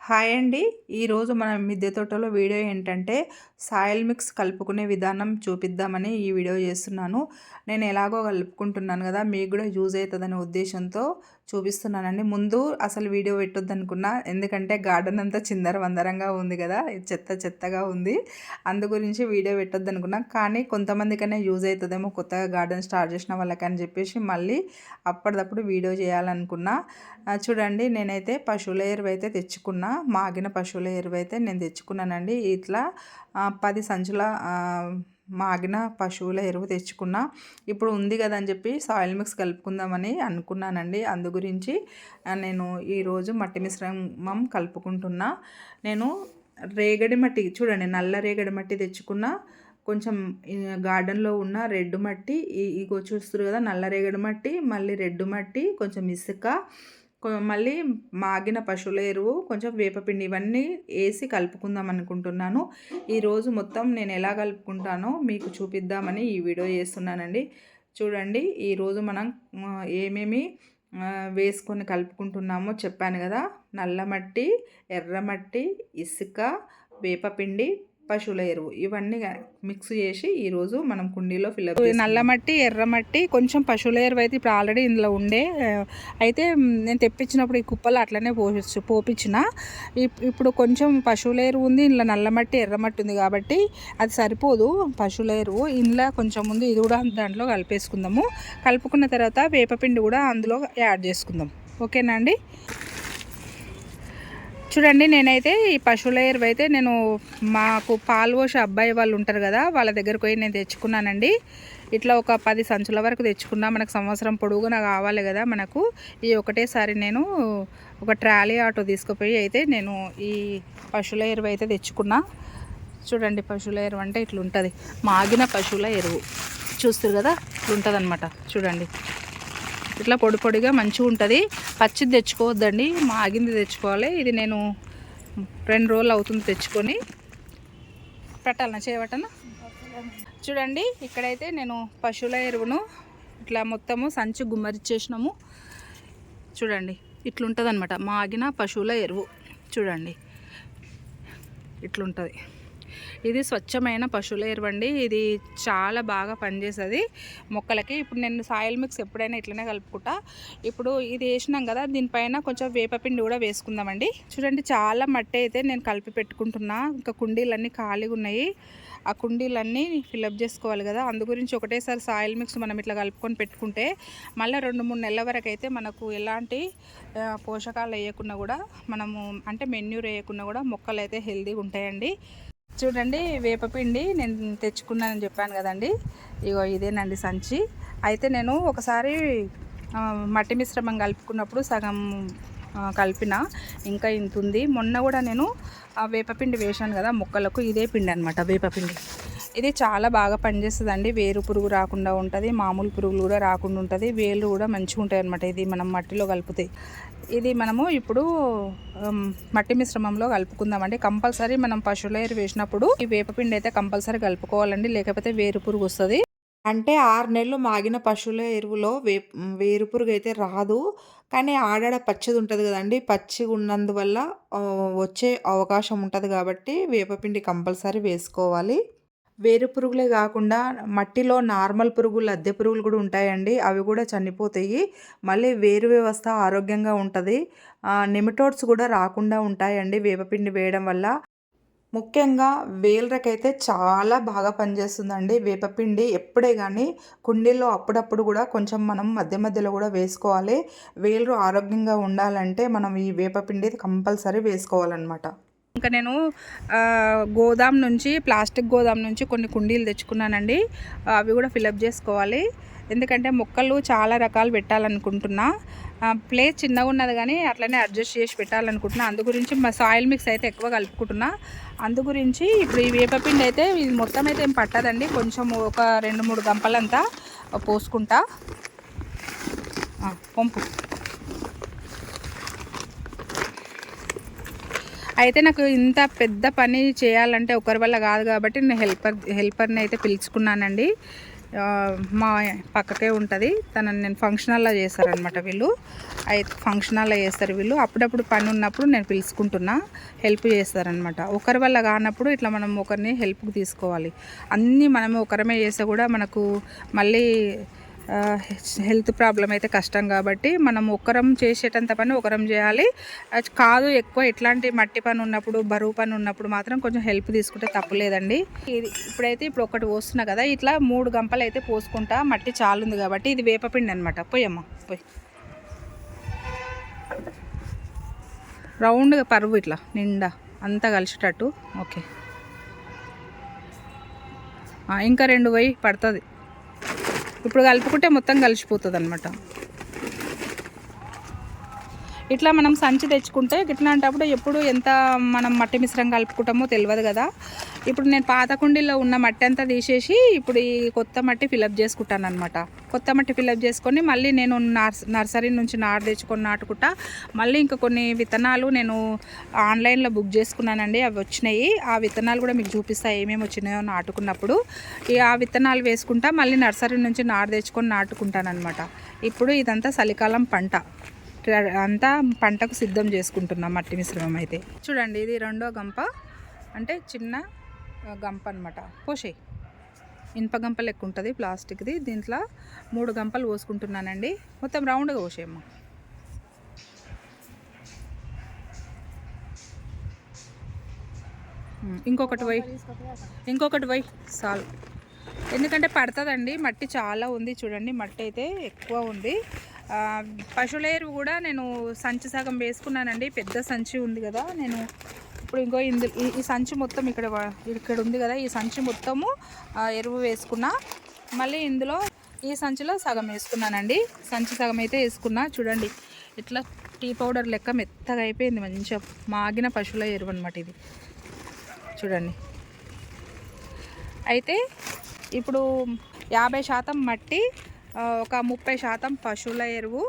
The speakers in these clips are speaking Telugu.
హాయ్ అండి. ఈరోజు మన మిద్దె తోటలో వీడియో ఏంటంటే సాయిల్ మిక్స్ కలుపుకునే విధానం చూపిద్దామని ఈ వీడియో చేస్తున్నాను. నేను ఎలాగో కలుపుకుంటున్నాను కదా మీకు కూడా యూజ్ అవుతుందనే ఉద్దేశంతో చూపిస్తున్నానండి. ముందు అసలు వీడియో పెట్టొద్దు అనుకున్నా ఎందుకంటే గార్డెన్ అంతా చిందర వందరంగా ఉంది కదా. చెత్త చెత్తగా ఉంది. అందు గురించి వీడియో పెట్టొద్దు అనుకున్నా కానీ కొంతమందికైనా యూజ్ అవుతుందేమో కొత్తగా గార్డెన్ స్టార్ట్ చేసిన వాళ్ళకని చెప్పేసి మళ్ళీ అప్పటిదప్పుడు వీడియో చేయాలనుకున్నా. చూడండి నేనైతే పశువుల ఎరువు అయితే తెచ్చుకున్నా. మాగిన పశువుల ఎరువు అయితే నేను తెచ్చుకున్నానండి. ఇట్లా పది సంచుల మాగిన పశువుల ఎరువు తెచ్చుకున్నా ఇప్పుడు ఉంది కదా అని చెప్పి సాయిల్ మిక్స్ కలుపుకుందామని అనుకున్నానండి. అందు గురించి నేను ఈరోజు మట్టి మిశ్రమం కలుపుకుంటున్నా. నేను రేగడి మట్టి చూడండి నల్ల రేగడి మట్టి తెచ్చుకున్నా. కొంచెం గార్డెన్లో ఉన్న రెడ్ మట్టి ఇగో చూస్తారు కదా నల్ల రేగడి మట్టి మళ్ళీ రెడ్ మట్టి కొంచెం ఇసుక మళ్ళీ మాగిన పశువుల ఎరువు కొంచెం వేపపిండి ఇవన్నీ వేసి కలుపుకుందాం అనుకుంటున్నాను. ఈరోజు మొత్తం నేను ఎలా కలుపుకుంటానో మీకు చూపిద్దామని ఈ వీడియో చేస్తున్నానండి. చూడండి ఈరోజు మనం ఏమేమి వేసుకొని కలుపుకుంటున్నామో చెప్పాను కదా. నల్లమట్టి ఎర్రమట్టి ఇసుక వేపపిండి పశువుల ఎరువు. ఇవన్నీ మిక్స్ చేసి ఈరోజు మనం కుండీలో ఫిల్అప్ నల్లమట్టి ఎర్రమట్టి కొంచెం పశువుల ఎరువు అయితే ఇప్పుడు ఆల్రెడీ ఇందులో ఉండే. అయితే నేను తెప్పించినప్పుడు ఈ కుప్పలు అట్లనే పోవచ్చు పోపించిన ఇప్పుడు కొంచెం పశువుల ఎరువు ఉంది ఇందులో నల్లమట్టి ఎర్రమట్టి ఉంది కాబట్టి అది సరిపోదు పశువుల ఎరువు. ఇందులో కొంచెం ఉంది ఇది కూడా దాంట్లో కలిపేసుకుందాము. కలుపుకున్న తర్వాత వేపపిండి కూడా అందులో యాడ్ చేసుకుందాం. ఓకేనా అండి? చూడండి నేనైతే ఈ పశువుల ఎరువు అయితే నేను మాకు పాలు పోసే అబ్బాయి వాళ్ళు ఉంటారు కదా వాళ్ళ దగ్గరకు పోయి నేను తెచ్చుకున్నానండి. ఇట్లా ఒక పది సంచుల వరకు తెచ్చుకున్నా. మనకు సంవత్సరం పొడుగున కావాలి కదా మనకు. ఈ ఒకటేసారి నేను ఒక ట్రాలీ ఆటో తీసుకుపోయి అయితే నేను ఈ పశువుల ఎరువు అయితే తెచ్చుకున్నా. చూడండి పశువుల ఎరువు అంటే ఇట్లుంటుంది. మాగిన పశువుల ఎరువు. చూస్తారు కదా? ఇట్లా చూడండి. ఇట్లా పొడి పొడిగా మంచిగా ఉంటుంది. పచ్చిది తెచ్చుకోవద్దండి మాగింది తెచ్చుకోవాలి. ఇది నేను రెండు రోజులు అవుతుంది తెచ్చుకొని. పెట్టాలన్నా చేయబట్టనా చూడండి ఇక్కడైతే నేను పశువుల ఎరువును ఇట్లా మొత్తము సంచి గుమ్మరిచ్చేసినాము. చూడండి ఇట్లుంటుంది అనమాట మాగిన పశువుల ఎరువు. చూడండి ఇట్లుంటుంది. ఇది స్వచ్ఛమైన పశువుల ఎరువండి ఇది చాలా బాగా పనిచేస్తుంది. మొక్కలకి ఇప్పుడు నేను సాయిల్ మిక్స్ ఎప్పుడైనా ఇట్లనే కలుపుకుంటా. ఇప్పుడు ఇది వేసినాం కదా దీనిపైన కొంచెం వేపపిండి కూడా వేసుకుందామండి. చూడండి చాలా మట్టి అయితే నేను కలిపి పెట్టుకుంటున్నా. ఇంకా కుండీలన్నీ ఖాళీగా ఉన్నాయి. ఆ కుండీలన్నీ ఫిలప్ చేసుకోవాలి కదా. అందు గురించి ఒకటేసారి సాయిల్ మిక్స్ మనం ఇట్లా కలుపుకొని పెట్టుకుంటే మళ్ళీ రెండు మూడు నెలల వరకు అయితే మనకు ఎలాంటి పోషకాలు వేయకుండా కూడా మనము అంటే మెన్యూర్ వేయకుండా కూడా మొక్కలు అయితే హెల్తీగా ఉంటాయండి. చూడండి వేపపిండి నేను తెచ్చుకున్నానని చెప్పాను కదండి. ఇగో ఇదేనండి సంచి. అయితే నేను ఒకసారి మట్టి మిశ్రమం కలుపుకున్నప్పుడు సగం కలిపిన. ఇంకా ఇంత ఉంది. మొన్న కూడా నేను వేపపిండి వేశాను కదా మొక్కలకు ఇదే పిండి అనమాట వేపపిండి ఇది చాలా బాగా పనిచేస్తుందండి. వేరు పురుగు రాకుండా ఉంటుంది మామూలు పురుగులు కూడా రాకుండా ఉంటుంది. వేలు కూడా మంచిగా ఉంటాయి అనమాట ఇది మనం మట్టిలో కలిపితే. ఇది మనము ఇప్పుడు మట్టి మిశ్రమంలో కలుపుకుందామండి. కంపల్సరీ మనం పశువుల ఎరువు వేసినప్పుడు ఈ వేపపిండి అయితే కంపల్సరీ కలుపుకోవాలండి లేకపోతే వేరు పురుగు వస్తుంది. అంటే ఆరు నెలలు మాగిన పశువుల ఎరువులో వే వేరు పురుగు అయితే రాదు. కానీ ఆడాడ పచ్చిది ఉంటుంది కదండి పచ్చిగా ఉన్నందువల్ల వచ్చే అవకాశం ఉంటుంది కాబట్టి వేపపిండి కంపల్సరీ వేసుకోవాలి. వేరు పురుగులే కాకుండా మట్టిలో నార్మల్ పురుగులు అద్దె పురుగులు కూడా ఉంటాయండి. అవి కూడా చనిపోతాయి. మళ్ళీ వేరు వ్యవస్థ ఆరోగ్యంగా ఉంటుంది. నెమిటోడ్స్ కూడా రాకుండా ఉంటాయండి వేపపిండి వేయడం వల్ల. ముఖ్యంగా వేలరకైతే చాలా బాగా పనిచేస్తుందండి వేపపిండి. ఎప్పుడే కానీ కుండీల్లో అప్పుడప్పుడు కూడా కొంచెం మనం మధ్య మధ్యలో కూడా వేసుకోవాలి. వేలు ఆరోగ్యంగా ఉండాలంటే మనం ఈ వేపపిండి కంపల్సరీ వేసుకోవాలన్నమాట. ఇంకా నేను గోదాం నుంచి ప్లాస్టిక్ గోదాం నుంచి కొన్ని కుండీలు తెచ్చుకున్నానండి. అవి కూడా ఫిలప్ చేసుకోవాలి. ఎందుకంటే మొక్కలు చాలా రకాలు పెట్టాలనుకుంటున్నా. ప్లేస్ చిన్నగా ఉన్నది కానీ అట్లనే అడ్జస్ట్ చేసి పెట్టాలనుకుంటున్నా. అందు గురించి మా సాయిల్ మిక్స్ అయితే ఎక్కువ కలుపుకుంటున్నా. అందు గురించి ఇప్పుడు ఈ వేపపిండి అయితే ఇది మొత్తం అయితే ఏం పట్టదండి. కొంచెం ఒక రెండు మూడు గంపలంతా పోసుకుంటా. పంపు. అయితే నాకు ఇంత పెద్ద పని చేయాలంటే ఒకరి వల్ల కాదు కాబట్టి నేను హెల్పర్ హెల్పర్ని అయితే పిలుచుకున్నానండి. మా పక్కకే ఉంటుంది. తనని నేను ఫంక్షన్ హాల్లో చేస్తారనమాట వీళ్ళు. అయితే ఫంక్షన్ హాల్లో చేస్తారు వీళ్ళు. అప్పుడప్పుడు పని ఉన్నప్పుడు నేను పిలుచుకుంటున్నా హెల్ప్ చేస్తారనమాట ఒకరి వల్ల కానప్పుడు ఇట్లా మనం ఒకరిని హెల్ప్కి తీసుకోవాలి. అన్నీ మనమే ఒకరమే చేస్తే కూడా మనకు మళ్ళీ హెల్త్ ప్రాబ్లం అయితే కష్టం కాబట్టి మనం ఒకరం చేసేటంత పని ఒకరం చేయాలి. కాదు ఎక్కువ ఎట్లాంటి మట్టి పని ఉన్నప్పుడు బరువు పని ఉన్నప్పుడు మాత్రం కొంచెం హెల్ప్ తీసుకుంటే తప్పులేదండి ఇది ఇప్పుడైతే ఇప్పుడు ఒకటి పోస్తున్నా కదా ఇట్లా మూడు గంపలు అయితే పోసుకుంటా మట్టి చాలుంది ఉంది కాబట్టి ఇది వేపపిండి అనమాట పోయమ్మ పోయి రౌండ్గా పరువు ఇట్లా నిండా అంతా కలిసేటట్టు. ఓకే. ఇంకా రెండు పోయి పడుతుంది. ఇప్పుడు కలుపుకుంటే మొత్తం కలిసిపోతుంది అనమాట ఇట్లా మనం సంచి తెచ్చుకుంటే ఇట్లాంటప్పుడు ఎప్పుడు ఎంత మనం మట్టి మిశ్రం కలుపుకుంటామో తెలియదు కదా. ఇప్పుడు నేను పాత కుండీలో ఉన్న మట్టి అంతా తీసేసి ఇప్పుడు ఈ కొత్త మట్టి ఫిలప్ చేసుకుంటాను అనమాట కొత్త మట్టి ఫిలప్ చేసుకొని మళ్ళీ నేను నర్స్ నర్సరీ నుంచి నాటు తెచ్చుకొని నాటుకుంటా. మళ్ళీ ఇంకా కొన్ని విత్తనాలు నేను ఆన్లైన్లో బుక్ చేసుకున్నానండి. అవి వచ్చినాయి. ఆ విత్తనాలు కూడా మీకు చూపిస్తా ఏమేమి వచ్చినాయో నాటుకున్నప్పుడు. ఈ ఆ విత్తనాలు వేసుకుంటా మళ్ళీ నర్సరీ నుంచి నాటు తెచ్చుకొని నాటుకుంటాను అనమాట ఇప్పుడు ఇదంతా చలికాలం పంట. అంతా పంటకు సిద్ధం చేసుకుంటున్నాం మట్టి మిశ్రమం అయితే. చూడండి ఇది రెండో గంప. అంటే చిన్న గంప అనమాట పోషే. ఇనుప గంప లెక్క ఉంటుంది ప్లాస్టిక్ది. దీంట్లో మూడు గంపలు పోసుకుంటున్నానండి. మొత్తం రౌండ్గా పోసేయమ్మా. ఇంకొకటి పోయి. ఇంకొకటి పోయి. సాల్ ఎందుకంటే పడుతుందండి. మట్టి చాలా ఉంది. చూడండి మట్టి అయితే ఎక్కువ ఉంది. పశువుల ఎరువు కూడా నేను సంచి సగం వేసుకున్నానండి. పెద్ద సంచి ఉంది కదా నేను ఇప్పుడు ఇంకో ఇందు ఈ- సంచి మొత్తం ఇక్కడ ఇక్కడ ఉంది కదా ఈ సంచి మొత్తము ఆ, ఎరువు వేసుకున్నా. మళ్ళీ ఇందులో ఈ సంచిలో సగం వేసుకున్నానండి. సంచి సగం అయితే వేసుకున్నా. చూడండి ఇట్లా టీ పౌడర్ లెక్క మెత్తగా అయిపోయింది. మంచిగా మాగిన పశువుల ఎరువు అనమాట ఇది. చూడండి. అయితే ఇప్పుడు యాభై శాతం మట్టి ఒక ముప్పై శాతం పశువుల ఎరువు.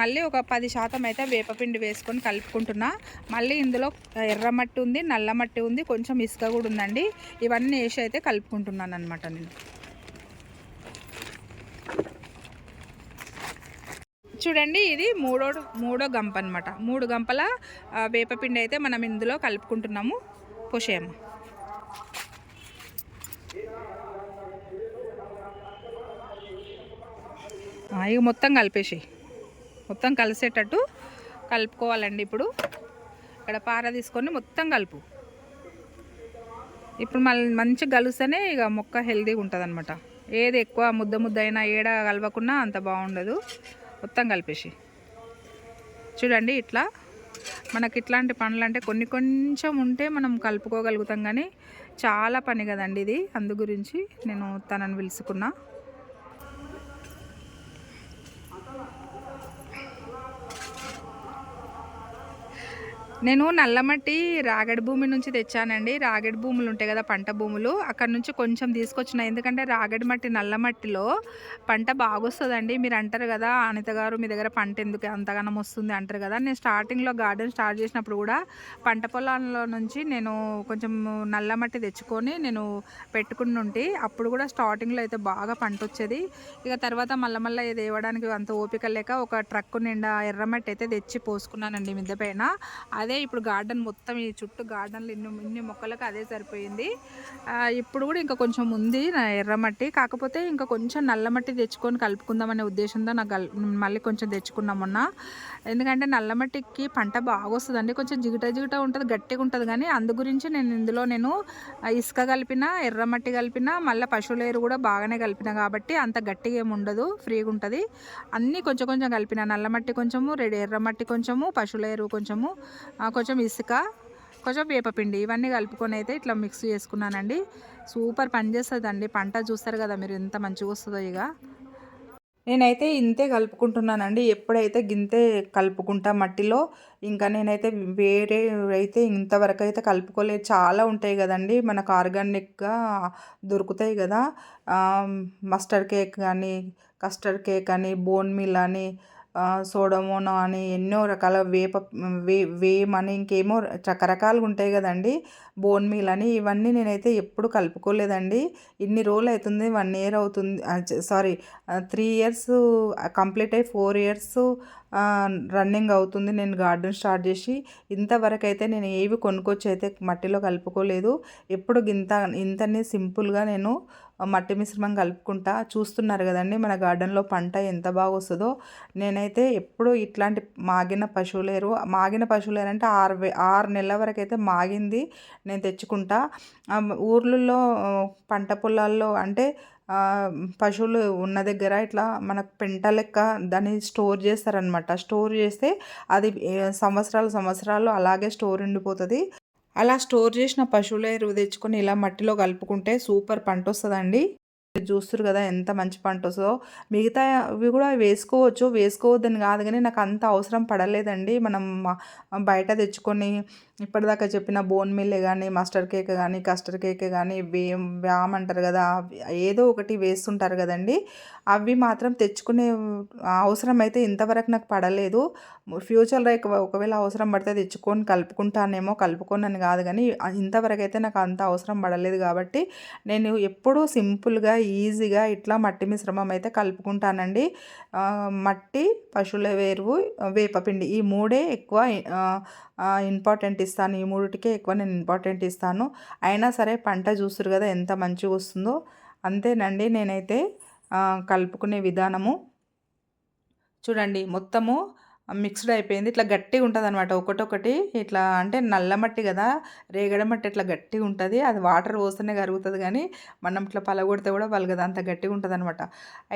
మళ్ళీ ఒక పది శాతం అయితే వేపపిండి వేసుకొని కలుపుకుంటున్నా. మళ్ళీ ఇందులో ఎర్ర మట్టి ఉంది నల్ల మట్టి ఉంది కొంచెం ఇసుక కూడా ఉందండి. ఇవన్నీ వేసి అయితే కలుపుకుంటున్నాను అనమాట నేను. చూడండి ఇది మూడో మూడో గంప అనమాట మూడు గంపల వేపపిండి అయితే మనం ఇందులో కలుపుకుంటున్నాము. పోసేయమ్మ. ఇక మొత్తం కలిపేసి మొత్తం కలిసేటట్టు కలుపుకోవాలండి ఇప్పుడు. ఇక్కడ పార తీసుకొని మొత్తం కలుపు. ఇప్పుడు మళ్ళీ మంచిగా కలుస్తేనే ఇక మొక్క హెల్తీగా ఉంటుంది అనమాట ఏది ఎక్కువ ముద్ద ముద్ద అయినా ఏడ కలవకున్నా అంత బాగుండదు. మొత్తం కలిపేసి చూడండి ఇట్లా మనకి ఇట్లాంటి పనులు అంటే కొన్ని కొంచెం ఉంటే మనం కలుపుకోగలుగుతాం కానీ చాలా పని కదండి ఇది. అందు గురించి నేను తనని పిలుచుకున్నా. నేను నల్లమట్టి రాగడి భూమి నుంచి తెచ్చానండి. రాగడి భూములు ఉంటాయి కదా పంట భూములు. అక్కడ నుంచి కొంచెం తీసుకొచ్చిన. ఎందుకంటే రాగడి మట్టి నల్లమట్టిలో పంట బాగొస్తుందండి. మీరు అంటారు కదా అనిత గారు మీ దగ్గర పంట ఎందుకు అంతగానం వస్తుంది అంటారు కదా. నేను స్టార్టింగ్లో గార్డెన్ స్టార్ట్ చేసినప్పుడు కూడా పంట పొలాల్లో నుంచి నేను కొంచెం నల్లమట్టి తెచ్చుకొని నేను పెట్టుకుని ఉంటే అప్పుడు కూడా స్టార్టింగ్లో అయితే బాగా పంట వచ్చేది. ఇక తర్వాత మళ్ళీ మళ్ళీ ఇది ఇవ్వడానికి అంత ఓపిక లేక ఒక ట్రక్ నిండా ఎర్రమట్టి అయితే తెచ్చి పోసుకున్నానండి మిద్దె పైన. అదే ఇప్పుడు గార్డెన్ మొత్తం ఈ చుట్టూ గార్డెన్లు ఇన్ని ఇన్ని మొక్కలకు అదే సరిపోయింది. ఇప్పుడు కూడా ఇంకా కొంచెం ఉంది నా ఎర్రమట్టి కాకపోతే ఇంకా కొంచెం నల్లమట్టి తెచ్చుకొని కలుపుకుందామనే ఉద్దేశంతో నాకు గల్- మళ్ళీ కొంచెం తెచ్చుకున్నాం మొన్న. ఎందుకంటే నల్లమట్టికి పంట బాగా వస్తుందండి కొంచెం జిగుట జిగట ఉంటుంది గట్టిగా ఉంటుంది కానీ అందు గురించి నేను ఇందులో నేను ఇసుక కలిపిన ఎర్రమట్టి కలిపిన మళ్ళీ పశువుల ఎరువు కూడా బాగానే కలిపిన కాబట్టి అంత గట్టిగా ఏమి ఉండదు ఫ్రీగా ఉంటుంది. అన్నీ కొంచెం కొంచెం కలిపిన. నల్లమట్టి కొంచెము రెడ్ ఎర్రమట్టి కొంచెము పశువుల ఎరువు కొంచెము. కొంచెం ఇసుక కొంచెం వేపపిండి ఇవన్నీ కలుపుకొని అయితే ఇట్లా మిక్స్ చేసుకున్నానండి. సూపర్ పనిచేస్తుందండి పంట చూస్తారు కదా మీరు ఎంత మంచిగా వస్తుందో ఇక. నేనైతే ఇంతే కలుపుకుంటున్నానండి. ఎప్పుడైతే గింతే కలుపుకుంటా మట్టిలో ఇంకా నేనైతే వేరే అయితే ఇంతవరకు అయితే కలుపుకోలేదు. చాలా ఉంటాయి కదండి. మనకు ఆర్గానిక్గా దొరుకుతాయి కదా. మస్టర్డ్ కేక్ కానీ కస్టర్డ్ కేక్ అని బోన్ మిల్ అని సోడమోనో అని ఎన్నో రకాల వేప వే వేమ్ అని ఇంకేమో రకరకాలుగా ఉంటాయి కదండి. బోన్ మీల్ అని ఇవన్నీ నేనైతే ఎప్పుడు కలుపుకోలేదండి. ఇన్ని రోజులు అవుతుంది వన్ ఇయర్ అవుతుంది సారీ త్రీ ఇయర్స్ కంప్లీట్ అయ్యి ఫోర్ ఇయర్స్ రన్నింగ్ అవుతుంది నేను గార్డెన్ స్టార్ట్ చేసి. ఇంతవరకు అయితే నేను ఏవి కొనుక్కొచ్చి అయితే మట్టిలో కలుపుకోలేదు. ఎప్పుడు ఇంత ఇంతనే సింపుల్గా నేను మట్టి మిశ్రమం కలుపుకుంటా చూస్తున్నారు కదండి. మన గార్డెన్లో పంట ఎంత బాగా వస్తుందో నేనైతే ఎప్పుడు ఇట్లాంటి మాగిన పశువులేరు మాగిన పశువులేరు అంటే ఆరు ఆరు నెలల వరకు అయితే మాగింది. నేను తెచ్చుకుంటా. ఊర్లలో పంట పొలాల్లో అంటే పశువులు ఉన్న దగ్గర ఇట్లా మనకు పెంట లెక్క దాన్ని స్టోర్ చేస్తారనమాట స్టోర్ చేస్తే అది సంవత్సరాలు సంవత్సరాలు అలాగే స్టోర్ ఉండిపోతుంది. అలా స్టోర్ చేసిన పశువుల ఎరువు తెచ్చుకొని ఇలా మట్టిలో కలుపుకుంటే సూపర్ పంట వస్తుందండి చూస్తారు కదా ఎంత మంచి పంట వస్తుందో మిగతా అవి కూడా వేసుకోవచ్చు. వేసుకోవద్దని కాదు కానీ నాకు అంత అవసరం పడలేదండి. మనం బయట తెచ్చుకొని ఇప్పటిదాకా చెప్పిన బోన్ మిల్లే కానీ మస్టర్డ్ కేక్ కానీ కస్టర్డ్ కేక్ కానీ వేమ్ వ్యామ్ అంటారు కదా ఏదో ఒకటి వేస్తుంటారు కదండి. అవి మాత్రం తెచ్చుకునే అవసరం అయితే ఇంతవరకు నాకు పడలేదు. ఫ్యూచర్లో ఒకవేళ అవసరం పడితే తెచ్చుకొని కలుపుకుంటానేమో కలుపుకోనని కాదు కానీ ఇంతవరకు అయితే నాకు అంత అవసరం పడలేదు కాబట్టి నేను ఎప్పుడూ సింపుల్గా ఈజీగా ఇట్లా మట్టి మిశ్రమం అయితే కలుపుకుంటానండి. మట్టి పశువుల వేరువు వేపపిండి ఈ మూడే ఎక్కువ ఇంపార్టెంట్ ఇస్తాను. ఈ మూడిటికే ఎక్కువ నేను ఇంపార్టెంట్ ఇస్తాను. అయినా సరే పంట చూస్తారు కదా ఎంత మంచిగా వస్తుందో. అంతేనండి నేనైతే కలుపుకునే విధానము. చూడండి మొత్తము మిక్స్డ్ అయిపోయింది. ఇట్లా గట్టిగా ఉంటుంది అనమాట ఒకటొకటి ఇట్లా అంటే నల్ల మట్టి కదా రేగడ మట్టి ఇట్లా గట్టిగా ఉంటుంది. అది వాటర్ పోస్తేనే కరుగుతుంది కానీ మనం ఇట్లా పలగొడితే కూడా పలగదు. అంత గట్టిగా ఉంటుంది అనమాట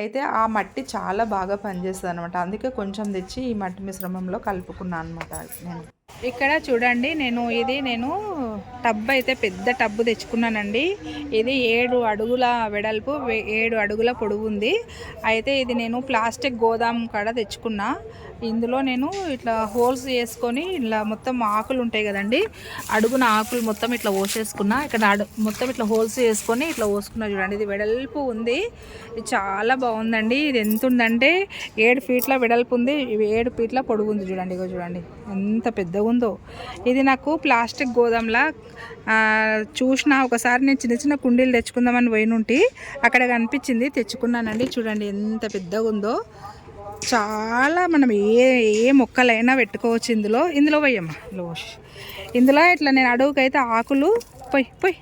అయితే ఆ మట్టి చాలా బాగా పనిచేస్తుంది అనమాట అందుకే కొంచెం తెచ్చి ఈ మట్టి మిశ్రమంలో కలుపుకున్నాను అనమాట నేను ఇక్కడ చూడండి నేను ఇది నేను టబ్ అయితే పెద్ద టబ్బు తెచ్చుకున్నానండి. ఇది ఏడు అడుగుల వెడల్పు ఏడు అడుగుల పొడుగు ఉంది. అయితే ఇది నేను ప్లాస్టిక్ గోదాం కాడ తెచ్చుకున్నా. ఇందులో నేను ఇట్లా హోల్స్ చేసుకొని ఇట్లా మొత్తం ఆకులు ఉంటాయి కదండి అడుగున ఆకులు మొత్తం ఇట్లా పోసేసుకున్నా. ఇక్కడ అడు మొత్తం ఇట్లా హోల్స్ చేసుకొని ఇట్లా పోసుకున్నా చూడండి. ఇది వెడల్పు ఉంది. ఇది చాలా బాగుందండి. ఇది ఎంత ఉందంటే ఏడు ఫీట్ల వెడల్పు ఉంది. ఏడు ఫీట్ల పొడుగు ఉంది చూడండి ఇగో చూడండి. ఎంత పెద్ద ఉందో. ఇది నాకు ప్లాస్టిక్ గోదాంలా చూసిన ఒకసారి నేను చిన్న చిన్న కుండీలు తెచ్చుకుందామని పోయినుంటి. అక్కడ కనిపించింది తెచ్చుకున్నానండి. చూడండి ఎంత పెద్దగా ఉందో. చాలా మనం ఏ ఏ మొక్కలైనా పెట్టుకోవచ్చు ఇందులో. ఇందులో పోయమ్మా లోష్. ఇందులో ఇట్లా నేను అడుగుకైతే ఆకులు పోయి పోయి.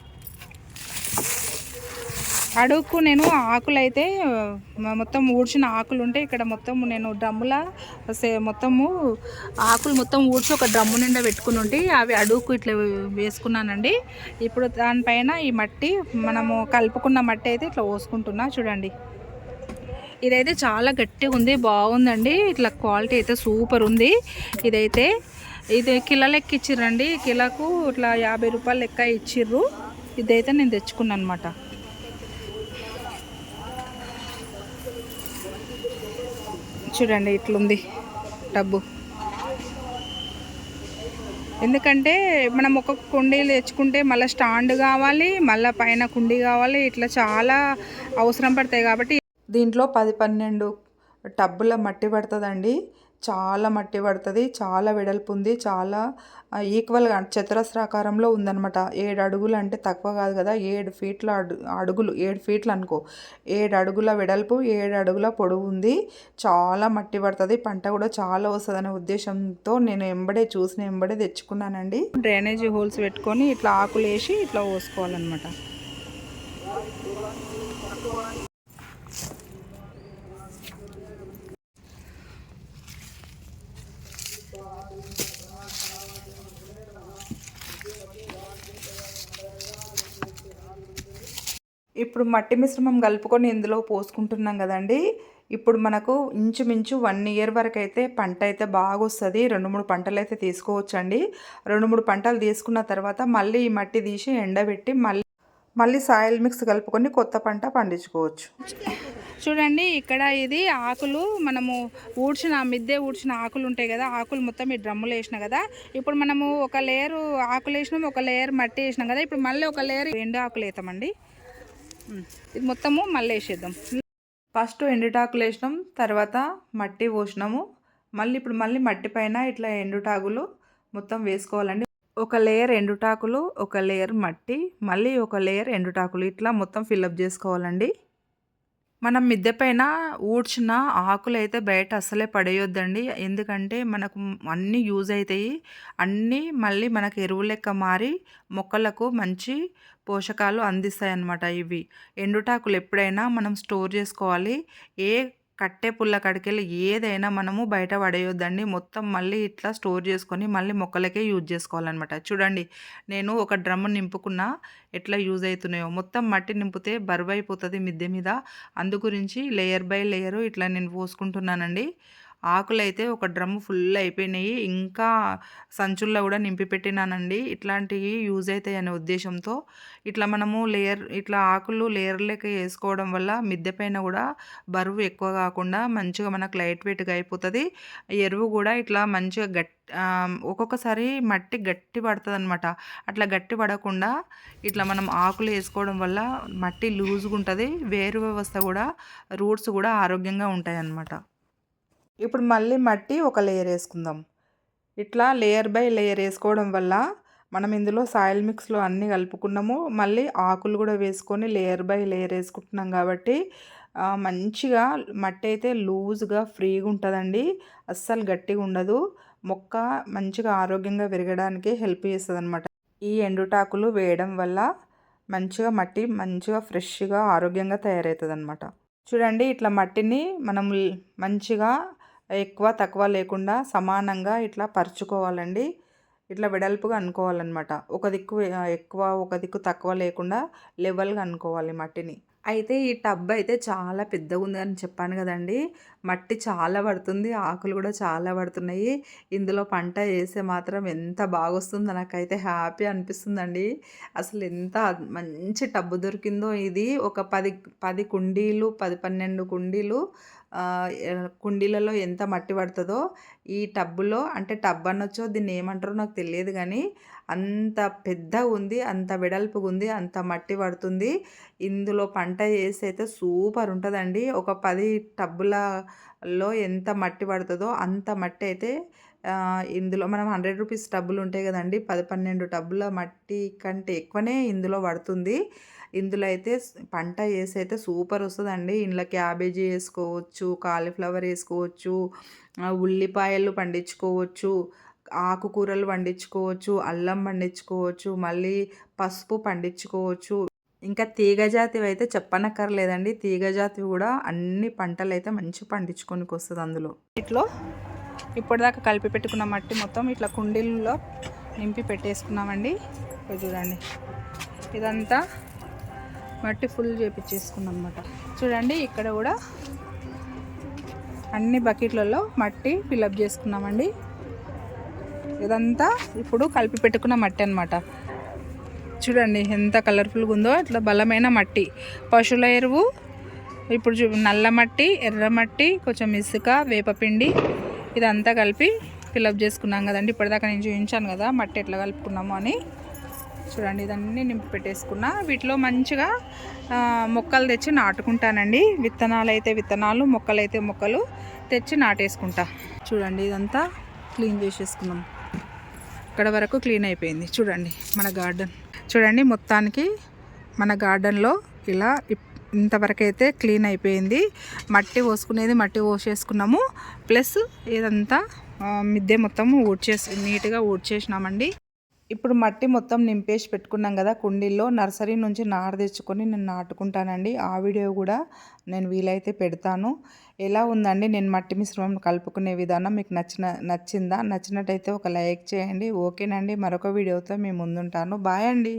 అడుగుకు నేను ఆకులు అయితే మొత్తం ఊడ్చిన ఆకులు ఉంటే ఇక్కడ మొత్తం నేను డ్రమ్ముల మొత్తము ఆకులు మొత్తం ఊడ్చి ఒక డ్రమ్ము నిండా పెట్టుకుని ఉంటే అవి అడుగుకు ఇట్లా వేసుకున్నానండి. ఇప్పుడు దానిపైన ఈ మట్టి మనము కలుపుకున్న మట్టి అయితే ఇట్లా పోసుకుంటున్నా చూడండి. ఇదైతే చాలా గట్టిగా ఉంది బాగుందండి. ఇట్లా క్వాలిటీ అయితే సూపర్ ఉంది. ఇదైతే ఇది కిలో లెక్క ఇచ్చిర్రండి. కిలకు ఇట్లా యాభై రూపాయలు లెక్క ఇచ్చిర్రు. ఇదైతే నేను తెచ్చుకున్నాను అనమాట చూడండి ఇట్లుంది డబ్బు ఎందుకంటే మనం ఒక కుండీలు తెచ్చుకుంటే మళ్ళీ స్టాండ్ కావాలి మళ్ళీ పైన కుండీ కావాలి ఇట్లా చాలా అవసరం పడతాయి కాబట్టి. దీంట్లో పది పన్నెండు టబ్బుల మట్టి పడుతుందండి. చాలా మట్టి పడుతుంది చాలా వెడల్పు ఉంది చాలా ఈక్వల్గా చతురస్రాకారంలో ఉందన్నమాట. ఏడు అడుగులు అంటే తక్కువ కాదు కదా ఏడు ఫీట్ల అడుగులు ఏడు ఫీట్లు అనుకో. ఏడు అడుగుల వెడల్పు ఏడు అడుగుల పొడవు ఉంది. చాలా మట్టి పడుతుంది పంట కూడా చాలా వస్తుంది అనే ఉద్దేశంతో నేను ఎంబడే చూసిన ఎంబడే తెచ్చుకున్నానండి. డ్రైనేజీ హోల్స్ పెట్టుకొని ఇట్లా ఆకులు వేసి ఇట్లా పోసుకోవాలన్నమాట. ఇప్పుడు మట్టి మిశ్రమం కలుపుకొని ఇందులో పోసుకుంటున్నాం కదండి. ఇప్పుడు మనకు ఇంచుమించు వన్ ఇయర్ వరకు అయితే పంట అయితే బాగా వస్తుంది రెండు మూడు పంటలు అయితే తీసుకోవచ్చండి. రెండు మూడు పంటలు తీసుకున్న తర్వాత మళ్ళీ ఈ మట్టి తీసి ఎండబెట్టి మళ్ళీ మళ్ళీ సాయిల్ మిక్స్ కలుపుకొని కొత్త పంట పండించుకోవచ్చు. చూడండి ఇక్కడ ఇది ఆకులు మనము ఊడ్చిన మిద్దె ఊడ్చిన ఆకులు ఉంటాయి కదా ఆకులు మొత్తం ఈ డ్రమ్ములు వేసినాం కదా. ఇప్పుడు మనము ఒక లేయరు ఆకులు వేసినాం ఒక లేయర్ మట్టి వేసినాం కదా. ఇప్పుడు మళ్ళీ ఒక లేయర్ ఎండు ఆకులు వేస్తామండి ఇది మొత్తము మళ్ళీ వేసేద్దాం. ఫస్ట్ ఎండుటాకులు వేసినాం తర్వాత మట్టి పోసినాము. మళ్ళీ ఇప్పుడు మళ్ళీ మట్టి పైన ఇట్లా ఎండుటాకులు మొత్తం వేసుకోవాలండి. ఒక లేయర్ ఎండుటాకులు ఒక లేయర్ మట్టి మళ్ళీ ఒక లేయర్ ఎండుటాకులు ఇట్లా మొత్తం ఫిల్అప్ చేసుకోవాలండి. మనం మిద్దె పైన ఊడ్చిన ఆకులు అయితే బయట అసలే పడేయొద్దండి. ఎందుకంటే మనకు అన్నీ యూజ్ అవుతాయి అన్నీ మళ్ళీ మనకు ఎరువు లెక్క మారి మొక్కలకు మంచి పోషకాలు అందిస్తాయి అన్నమాట ఇవి. ఎండుటాకులు ఎప్పుడైనా మనం స్టోర్ చేసుకోవాలి. ఏ కట్టే పుల్ల కడికెళ్ళి ఏదైనా మనము బయట పడేయొద్దండి. మొత్తం మళ్ళీ ఇట్లా స్టోర్ చేసుకొని మళ్ళీ మొక్కలకే యూజ్ చేసుకోవాలన్నమాట. చూడండి నేను ఒక డ్రమ్ నింపుకున్న ఎట్లా యూజ్ అవుతున్నాయో మొత్తం మట్టి నింపితే బరువు అయిపోతుంది మిద్దె మీద. అందు గురించి లేయర్ బై లేయరు ఇట్లా నేను పోసుకుంటున్నానండి. ఆకులైతే ఒక డ్రమ్ ఫుల్ అయిపోయినాయి ఇంకా సంచుల్లో కూడా నింపి పెట్టినానండి. ఇట్లాంటివి యూజ్ అవుతాయి అనే ఉద్దేశంతో. ఇట్లా మనము లేయర్ ఇట్లా ఆకులు లేయర్ లెక్క వేసుకోవడం వల్ల మిద్దె పైన కూడా బరువు ఎక్కువ కాకుండా మంచిగా మనకు లైట్ వెయిట్గా అయిపోతుంది. ఎరువు కూడా ఇట్లా మంచిగా గట్టి ఒక్కొక్కసారి మట్టి గట్టి పడుతుంది అనమాట అట్లా గట్టి పడకుండా ఇట్లా మనం ఆకులు వేసుకోవడం వల్ల మట్టి లూజ్గా ఉంటుంది వేరు వ్యవస్థ కూడా రూట్స్ కూడా ఆరోగ్యంగా ఉంటాయి అన్నమాట ఇప్పుడు మళ్ళీ మట్టి ఒక లేయర్ వేసుకుందాం. ఇట్లా లేయర్ బై లేయర్ వేసుకోవడం వల్ల మనం ఇందులో సాయిల్ మిక్స్లో అన్నీ కలుపుకున్నాము. మళ్ళీ ఆకులు కూడా వేసుకొని లేయర్ బై లేయర్ వేసుకుంటున్నాం కాబట్టి మంచిగా మట్టి అయితే లూజ్గా ఫ్రీగా ఉంటుందండి. అస్సలు గట్టిగా ఉండదు. మొక్క మంచిగా ఆరోగ్యంగా పెరగడానికి హెల్ప్ చేస్తుంది అనమాట ఈ ఎండుటాకులు వేయడం వల్ల మంచిగా మట్టి మంచిగా ఫ్రెష్గా ఆరోగ్యంగా తయారవుతుంది అనమాట చూడండి ఇట్లా మట్టిని మనం మంచిగా ఎక్కువ తక్కువ లేకుండా సమానంగా ఇట్లా పరుచుకోవాలండి. ఇట్లా వెడల్పుగా అనుకోవాలన్నమాట. ఒక దిక్కు ఎక్కువ ఒక దిక్కు తక్కువ లేకుండా లెవెల్గా అనుకోవాలి మట్టిని. అయితే ఈ టబ్ అయితే చాలా పెద్దగా ఉంది అని చెప్పాను కదండి. మట్టి చాలా పడుతుంది ఆకులు కూడా చాలా పడుతున్నాయి. ఇందులో పంట వేస్తే మాత్రం ఎంత బాగా వస్తుందో నాకైతే హ్యాపీ అనిపిస్తుందండి. అసలు ఎంత మంచి టబ్బు దొరికిందో ఇది. ఒక పది పది కుండీలు పది పన్నెండు కుండీలు కుండీలలో ఎంత మట్టి పడుతుందో ఈ టబ్బులో అంటే టబ్ అనొచ్చో దీన్ని ఏమంటారో నాకు తెలియదు కానీ అంత పెద్దగా ఉంది అంత వెడల్పుగా ఉంది అంత మట్టి పడుతుంది. ఇందులో పంట వేసి అయితే సూపర్ ఉంటుందండి. ఒక పది టబ్బులలో ఎంత మట్టి పడుతుందో అంత మట్టి అయితే ఇందులో మనం హండ్రెడ్ రూపీస్ టబ్బులు ఉంటాయి కదండి పది పన్నెండు టబ్బుల మట్టి కంటే ఎక్కువనే ఇందులో పడుతుంది. ఇందులో అయితే పంట వేసి అయితే సూపర్ వస్తుందండి. ఇందులో క్యాబేజీ వేసుకోవచ్చు కాలీఫ్లవర్ వేసుకోవచ్చు ఉల్లిపాయలు పండించుకోవచ్చు ఆకుకూరలు పండించుకోవచ్చు అల్లం పండించుకోవచ్చు మళ్ళీ పసుపు పండించుకోవచ్చు. ఇంకా తీగజాతివి అయితే చెప్పనక్కర్లేదండి. తీగజాతివి కూడా అన్ని పంటలు అయితే మంచి పండించుకొని వస్తుంది అందులో. ఇట్లో ఇప్పటిదాకా కలిపి పెట్టుకున్న మట్టి మొత్తం ఇట్లా కుండీల్లో నింపి పెట్టేసుకున్నామండి. చూడండి. ఇదంతా మట్టి ఫుల్ చేపించేసుకున్నాం అనమాట చూడండి ఇక్కడ కూడా అన్ని బకెట్లలో మట్టి ఫిలప్ చేసుకున్నామండి. ఇదంతా ఇప్పుడు కలిపి పెట్టుకున్న మట్టి అనమాట చూడండి ఎంత కలర్ఫుల్గా ఉందో ఇట్లా బలమైన మట్టి. పశువుల ఎరువు ఇప్పుడు చూ నల్ల మట్టి ఎర్ర మట్టి కొంచెం ఇసుక వేపపిండి ఇదంతా కలిపి ఫిలప్ చేసుకున్నాం కదండి. ఇప్పటిదాకా నేను చూపించాను కదా మట్టి ఎట్లా కలుపుకున్నాము అని. చూడండి ఇదన్నీ నింపి పెట్టేసుకున్నా. వీటిలో మంచిగా మొక్కలు తెచ్చి నాటుకుంటానండి. విత్తనాలు అయితే విత్తనాలు మొక్కలు అయితే మొక్కలు తెచ్చి నాటేసుకుంటా. చూడండి ఇదంతా క్లీన్ చేసేసుకున్నాం. ఇక్కడ వరకు క్లీన్ అయిపోయింది. చూడండి మన గార్డెన్ చూడండి మొత్తానికి మన గార్డెన్లో ఇలా ఇంతవరకు అయితే క్లీన్ అయిపోయింది. మట్టి పోసుకునేది మట్టి పోసేసుకున్నాము. ప్లస్ ఇదంతా మిద్దె మొత్తం ఊడ్చేసి నీట్గా ఊడ్చేసినామండి. ఇప్పుడు మట్టి మొత్తం నింపేసి పెట్టుకున్నాం కదా కుండీల్లో. నర్సరీ నుంచి నార తెచ్చుకొని నేను నాటుకుంటానండి. ఆ వీడియో కూడా నేను వీలైతే పెడతాను. ఎలా ఉందండి? నేను మట్టి మిశ్రమం కలుపుకునే విధానం మీకు నచ్చిన నచ్చిందా? నచ్చినట్టయితే ఒక లైక్ చేయండి. ఓకేనండి. మరొక వీడియోతో మేము ముందుంటాను. బాయ్ అండి.